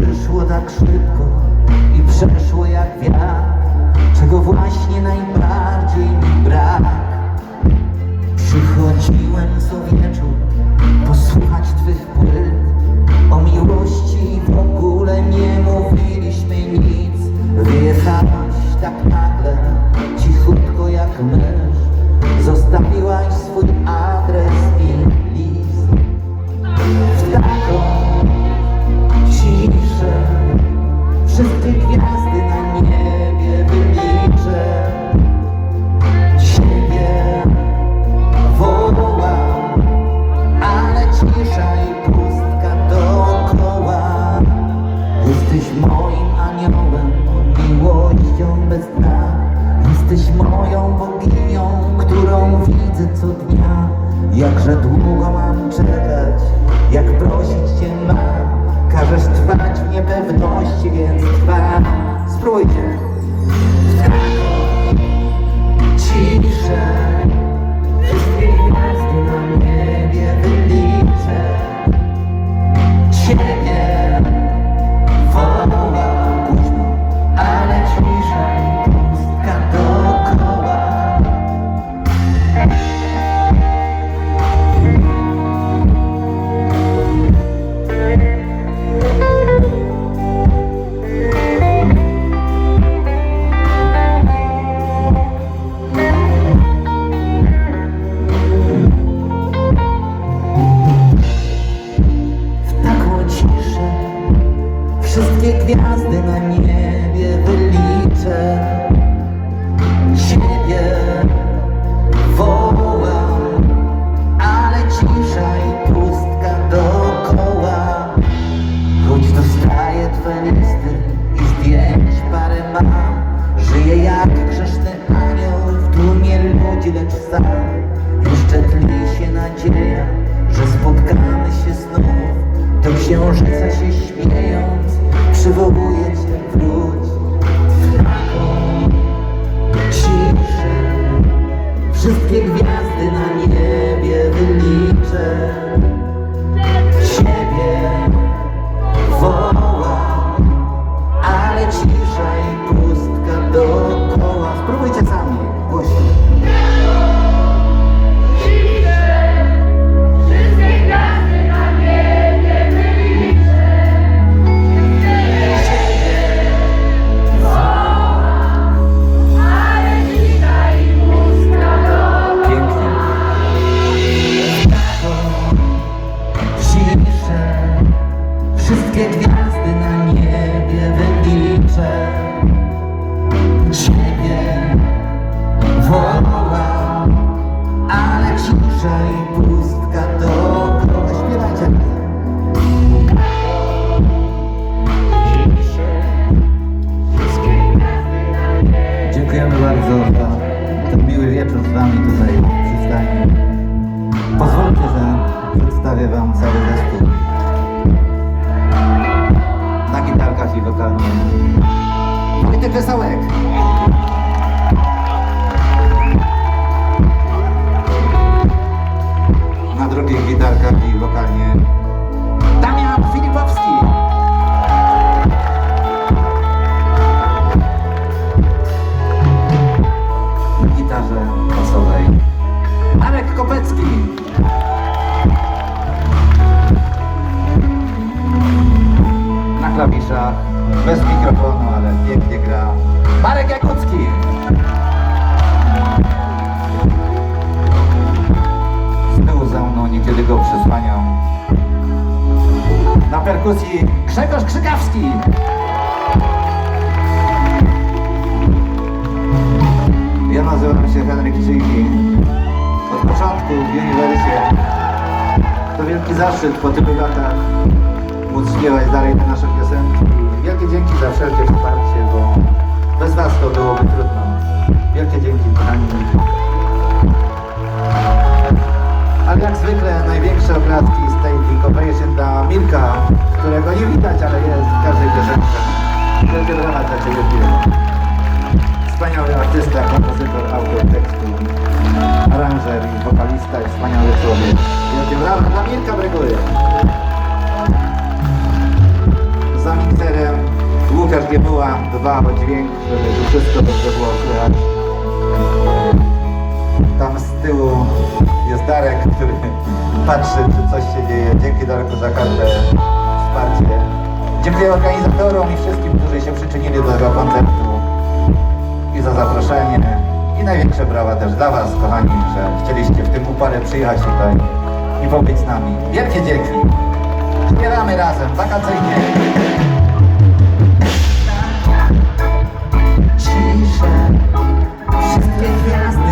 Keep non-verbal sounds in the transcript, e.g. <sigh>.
przyszło tak szybko i przeszło jak wiatr, czego właśnie najbardziej mi brak. Przychodziłem co wieczór posłuchać Twych płyt Wszystkie gwiazdy na niebie wyliczę Ciebie wołam, ale cisza i pustka dookoła. Jesteś moim aniołem, miłością bez dna. Jesteś moją boginią, którą widzę co dnia. Jakże długo mam czekać, jak prosić cię gwiazdy na niebie wyliczę. Ciebie wołam Ale cisza i pustka dookoła Choć dostaję Twe listy i zdjęć parę mam Żyję jak grzeszny anioł w tłumie ludzi, lecz sam Jeszcze tli się nadzieja, że spotkamy się znów. Do księżyca się śmiejąc, przywołuję Cię wróć W wszystkie gwiazdy na niebie wyliczę. Ciebie wołam, ale cisza i pustka dookoła. Wesołek. Perkusji Grzegorz Krzykawski. Ja nazywam się Henryk Czyjki. Od początku w uniwersytecie to wielki zaszczyt po tylu latach móc śpiewać dalej te nasze piosenki. Wielkie dzięki za wszelkie wsparcie, bo bez Was to byłoby trudno. Wielkie dzięki kochani. Ale jak zwykle największe oklaski z tej Corporation dla Mirka, którego nie widać, ale jest w każdej piosence. Wielkie brawa dla Ciebie, Mirek. Wspaniały artysta, kompozytor, autor tekstu, aranżer i wokalista i wspaniały człowiek. Wielkie brawa dla Mirka Bregury. Za takie była, dba o dźwięk, żeby tu wszystko dobrze było słychać. Tam z tyłu jest Darek, który <laughs> patrzy, czy coś się dzieje. Dzięki Darku za każde wsparcie. Dziękuję organizatorom i wszystkim, którzy się przyczynili do tego koncertu i za zaproszenie. I największe brawa też dla Was, kochani, że chcieliście w tym upale przyjechać tutaj i pobyć z nami. Wielkie dzięki. Śpiewamy razem, wakacyjnie. ciszę Wszystkie gwiazdy